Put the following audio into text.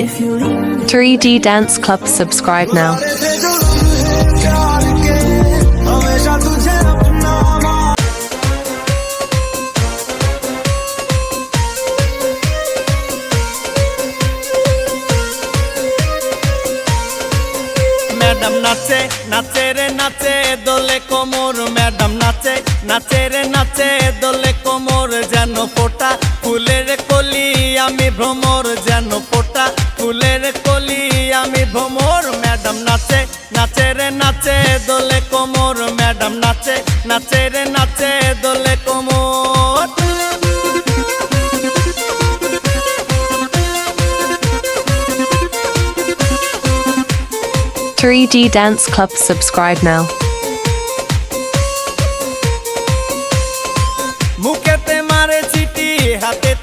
3D Dance Club subscribe now. Madam নাচে নাচে রে নাচে দোলে কোমর ম্যাডাম নাচে নাচে রে নাচে দোলে ফোটা, ফুলের কলি আমি ভ্রমর যেন ফোটা, ফুলের কলি আমি ভ্রমর, ম্যাডাম নাচে নাচে রে নাচে, দোলে কোমর, ম্যাডাম নাচে নাচে রে নাচে, দোলে কোমর 3D Dance Club, subscribe now.